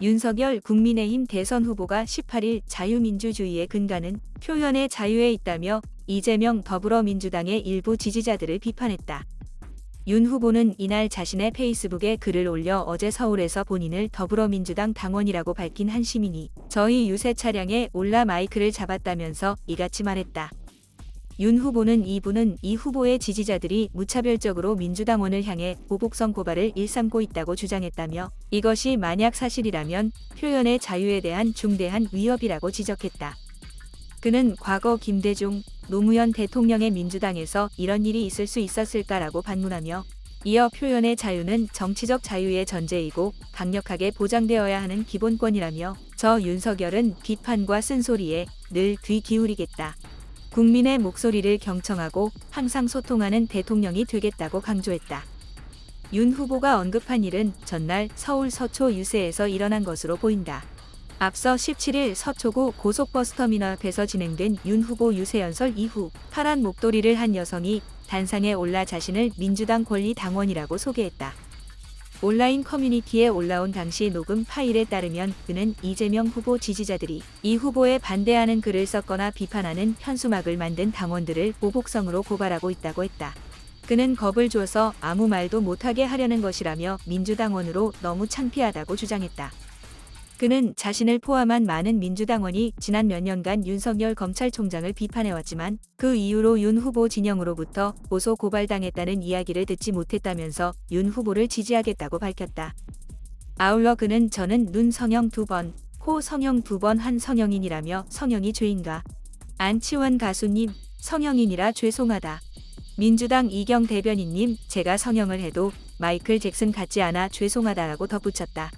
윤석열 국민의힘 대선 후보가 18일 자유민주주의의 근간은 표현의 자유에 있다며 이재명 더불어민주당의 일부 지지자들을 비판했다. 윤 후보는 이날 자신의 페이스북에 글을 올려 어제 서울에서 본인을 더불어민주당 당원이라고 밝힌 한 시민이 저희 유세 차량에 올라 마이크를 잡았다면서 이같이 말했다. 윤 후보는 이분은 이 후보의 지지자들이 무차별적으로 민주당원을 향해 보복성 고발을 일삼고 있다고 주장했다며 이것이 만약 사실이라면 표현의 자유에 대한 중대한 위협이라고 지적했다. 그는 과거 김대중, 노무현 대통령의 민주당에서 이런 일이 있을 수 있었을까라고 반문하며 이어 표현의 자유는 정치적 자유의 전제이고 강력하게 보장되어야 하는 기본권이라며 저 윤석열은 비판과 쓴소리에 늘 귀 기울이겠다. 국민의 목소리를 경청하고 항상 소통하는 대통령이 되겠다고 강조했다. 윤 후보가 언급한 일은 전날 서울 서초 유세에서 일어난 것으로 보인다. 앞서 17일 서초구 고속버스터미널 앞에서 진행된 윤 후보 유세 연설 이후 파란 목도리를 한 여성이 단상에 올라 자신을 민주당 권리 당원이라고 소개했다. 온라인 커뮤니티에 올라온 당시 녹음 파일에 따르면 그는 이재명 후보 지지자들이 이 후보에 반대하는 글을 썼거나 비판하는 현수막을 만든 당원들을 보복성으로 고발하고 있다고 했다. 그는 겁을 줘서 아무 말도 못하게 하려는 것이라며 민주당원으로 너무 창피하다고 주장했다. 그는 자신을 포함한 많은 민주당원이 지난 몇 년간 윤석열 검찰총장을 비판해왔지만 그 이후로 윤 후보 진영으로부터 고소 고발당했다는 이야기를 듣지 못했다면서 윤 후보를 지지하겠다고 밝혔다. 아울러 그는 저는 눈 성형 두 번, 코 성형 두 번 한 성형인이라며 성형이 죄인가? 안치원 가수님, 성형인이라 죄송하다. 민주당 이경 대변인님, 제가 성형을 해도 마이클 잭슨 같지 않아 죄송하다라고 덧붙였다.